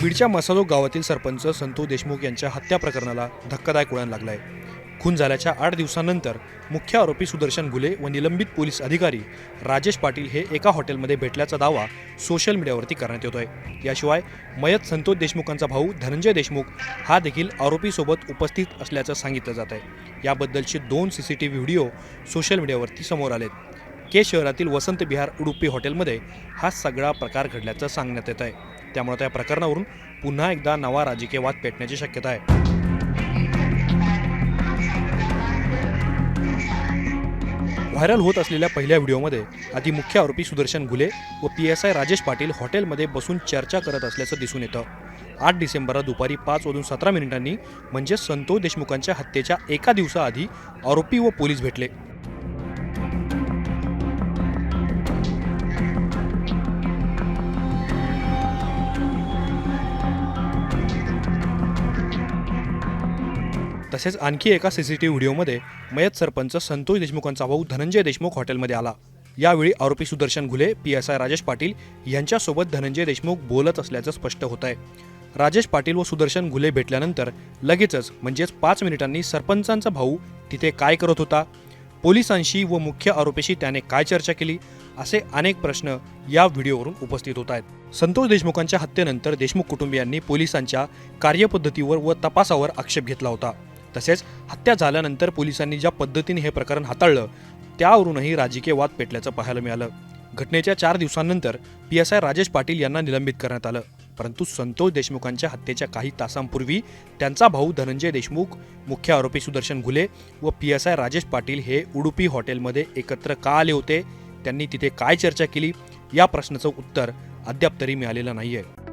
बीडच्या मसालो गावातील सरपंच संतोष देशमुख यांच्या हत्या प्रकरणाला धक्कादायक वळण लागलं आहे खून झाल्याच्या आठ दिवसांनंतर मुख्य आरोपी सुदर्शन घुले व निलंबित पोलीस अधिकारी राजेश पाटील हे एका हॉटेलमध्ये भेटल्याचा दावा सोशल मीडियावरती करण्यात येतोय. याशिवाय मयत संतोष देशमुखांचा भाऊ धनंजय देशमुख हा देखील आरोपीसोबत उपस्थित असल्याचं सांगितलं जात आहे. याबद्दलचे दोन C C T V video social मीडियावरती समोर आलेत. के शहरातील वसंत बिहार उडुपी हॉटेलमध्ये हा सगळा प्रकार घडल्याचं सांगण्यात येत आहे. त्यामुळे त्या प्रकरणावरून पुन्हा एकदा नवा राजकीय वाद पेटण्याची शक्यता आहे. व्हायरल होत असलेल्या पहिल्या व्हिडिओमध्ये आधी मुख्य आरोपी सुदर्शन घुले व P S I Rajesh Patil हॉटेलमध्ये बसून चर्चा करत असल्याचं दिसून येतं. आठ डिसेंबरला दुपारी पाच वाजून सतरा मिनिटांनी म्हणजे संतोष देशमुखांच्या हत्येच्या एका दिवसाआधी आरोपी व पोलीस भेटले. तसेच आणखी एका सी सी टी व्हिडिओमध्ये मयत सरपंच संतोष देशमुखांचा भाऊ धनंजय देशमुख हॉटेलमध्ये आला. यावेळी आरोपी Sudarshan Ghule P S I Rajesh Patil यांच्यासोबत धनंजय देशमुख बोलत असल्याचं स्पष्ट होत आहे राजेश पाटील व सुदर्शन घुले भेटल्यानंतर लगेचच म्हणजेच पाच मिनिटांनी सरपंचांचा भाऊ तिथे काय करत होता पोलिसांशी व मुख्य आरोपीशी त्याने काय चर्चा केली असे अनेक प्रश्न या व्हिडिओवरून उपस्थित होत आहेत संतोष देशमुखांच्या हत्येनंतर देशमुख कुटुंबियांनी पोलिसांच्या कार्यपद्धतीवर व तपासावर आक्षेप घेतला होता. तसेच हत्या झाल्यानंतर पोलिसांनी ज्या पद्धतीने हे प्रकरण हाताळलं त्यावरूनही राजकीय वाद पेटल्याचं पाहायला मिळालं. घटनेच्या चार दिवसांनंतर P S I Rajesh Patil यांना निलंबित करण्यात आलं. परंतु संतोष देशमुखांच्या हत्येच्या काही तासांपूर्वी त्यांचा भाऊ धनंजय देशमुख मुख्य आरोपी सुदर्शन घुले व P S I Rajesh Patil हे उडुपी हॉटेलमध्ये एकत्र का आले होते? त्यांनी तिथे काय चर्चा केली? या प्रश्नाचं उत्तर अद्याप तरी मिळालेलं नाही आहे